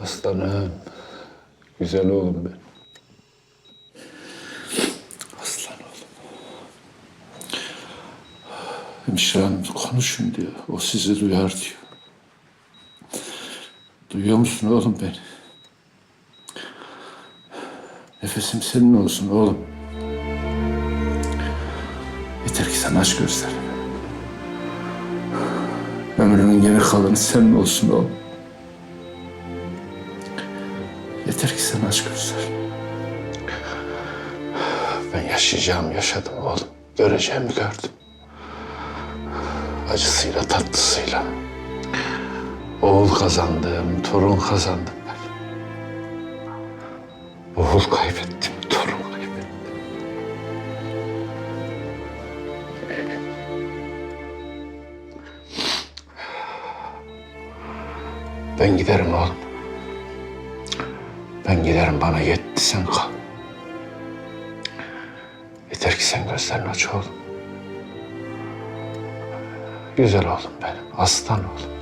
Aslanım. Güzel oğlum benim. Aslan oğlum. Hemşirem konuşun diyor. O sizi duyar diyor. Duyuyor musun oğlum beni? Nefesim senin olsun oğlum. Yeter ki sen aç gözlerini. Ömrümün geri kalanı senin olsun oğlum. Yeter ki sen aç gözlerini. Ben yaşayacağım yaşadım oğlum. Göreceğimi gördüm. Acısıyla tatlısıyla. Oğul kazandım, torun kazandım ben. Oğul kaybettim, torun kaybettim. Ben giderim oğlum. Ben giderim bana yetti sen kal. Yeter ki sen gözlerini aç oğlum. Güzel oğlum benim, aslan oğlum.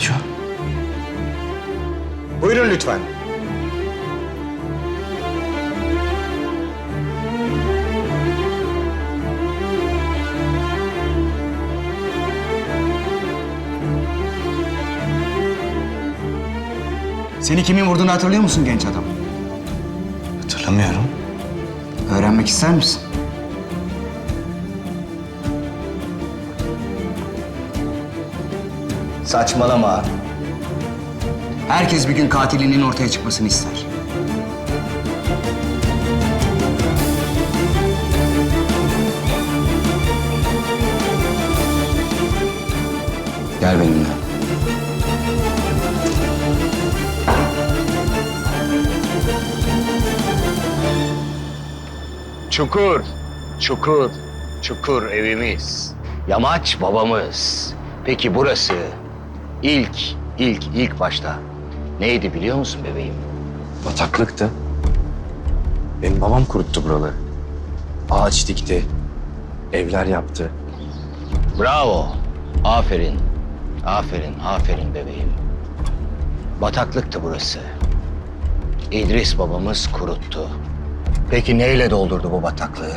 Aliço. Buyurun lütfen. Seni kimin vurduğunu hatırlıyor musun genç adam? Hatırlamıyorum. Öğrenmek ister misin? Saçmalama. Herkes bir gün katilinin ortaya çıkmasını ister. Gel benimle. Çukur, çukur, çukur evimiz. Yamaç babamız. Peki burası ilk, ilk, ilk başta neydi biliyor musun bebeğim? Bataklıktı. Benim babam kuruttu buraları. Ağaç dikti. Evler yaptı. Bravo, aferin, aferin, aferin bebeğim. Bataklıktı burası. İdris babamız kuruttu. Peki neyle doldurdu bu bataklığı?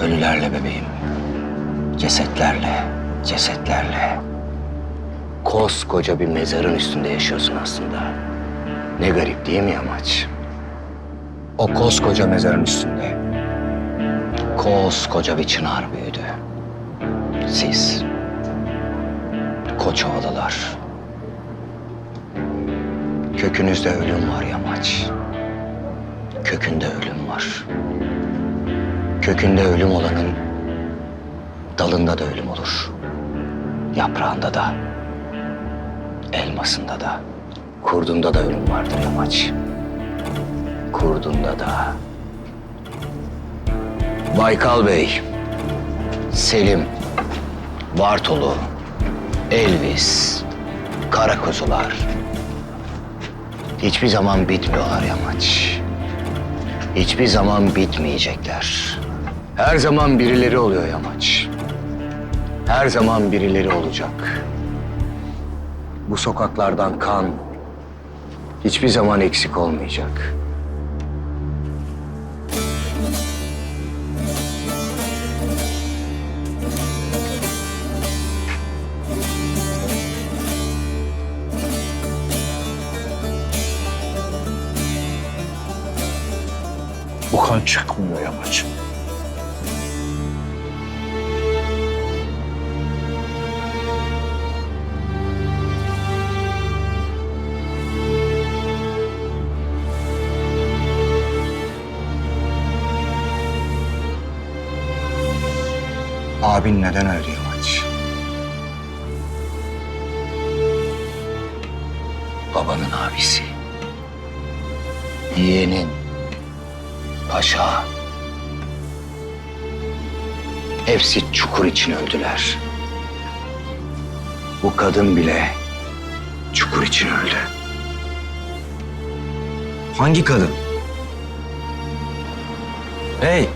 Ölülerle bebeğim. Cesetlerle, cesetlerle. Koskoca bir mezarın üstünde yaşıyorsun aslında. Ne garip değil mi Yamaç? O koskoca mezarın üstünde koskoca bir çınar büyüdü. Siz, Koçovalılar. Kökünüzde ölüm var Yamaç. Kökünde ölüm var. Kökünde ölüm olanın dalında da ölüm olur. Yaprağında da, elmasında da, kurdunda da ölüm vardır Yamaç. Kurdunda da. Baykal Bey, Selim, Bartolu, Elvis, Karakuzular. Hiçbir zaman bitmiyorlar Yamaç. Hiçbir zaman bitmeyecekler. Her zaman birileri oluyor Yamaç. Her zaman birileri olacak. Bu sokaklardan kan hiçbir zaman eksik olmayacak. Bu kan çıkmıyor yamacım. Abin neden öldü Yamaç? Babanın abisi. Yeğenin. Paşa. Hepsi çukur için öldüler. Bu kadın bile çukur için öldü. Hangi kadın? Hey!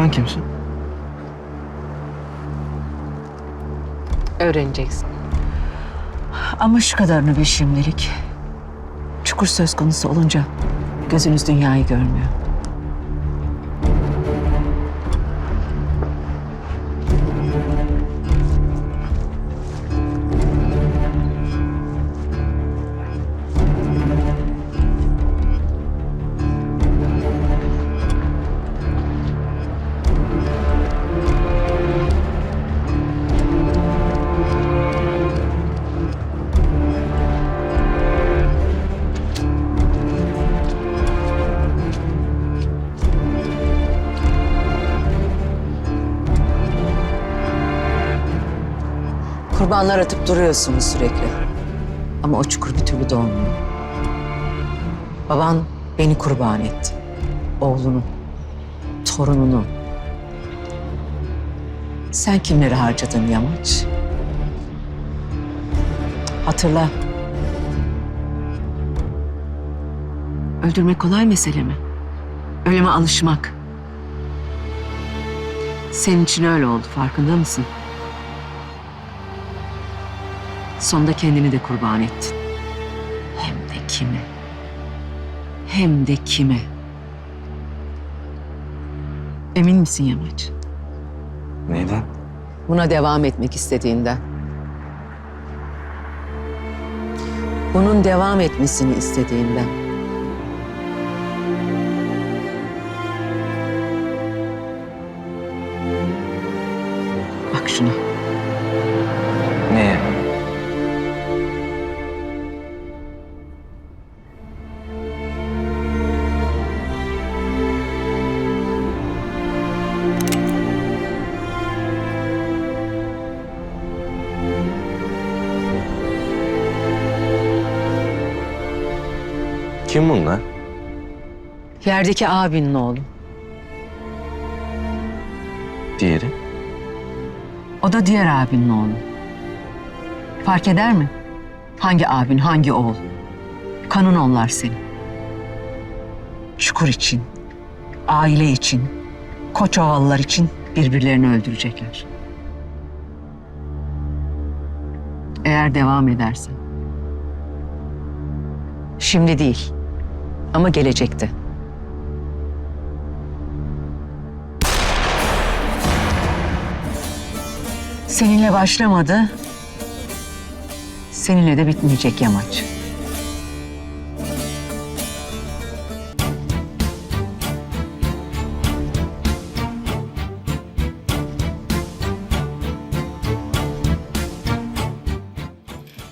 Sen kimsin? Öğreneceksin. Ama şu kadarını bil şimdilik. Çukur söz konusu olunca gözünüz dünyayı görmüyor. Kurbanlar atıp duruyorsunuz sürekli. Ama o çukur bir türlü dolmuyor. Baban beni kurban etti. Oğlunu, torununu. Sen kimleri harcadın Yamaç? Hatırla. Öldürmek kolay mesele mi? Ölüme alışmak. Senin için öyle oldu farkında mısın? Sonunda kendini de kurban ettin. Hem de kime? Hem de kime? Emin misin Yamaç? Neyden? Buna devam etmek istediğinden. Bunun devam etmesini istediğinden. Kim bunlar? Yerdeki abinin oğlu. Diğeri? O da diğer abinin oğlu. Fark eder mi? Hangi abin, hangi oğul? Kanın onlar senin. Çukur için, aile için, Koçovalılar için birbirlerini öldürecekler. Eğer devam edersen. Şimdi değil ama gelecekte. Seninle başlamadı. Seninle de bitmeyecek yamaç.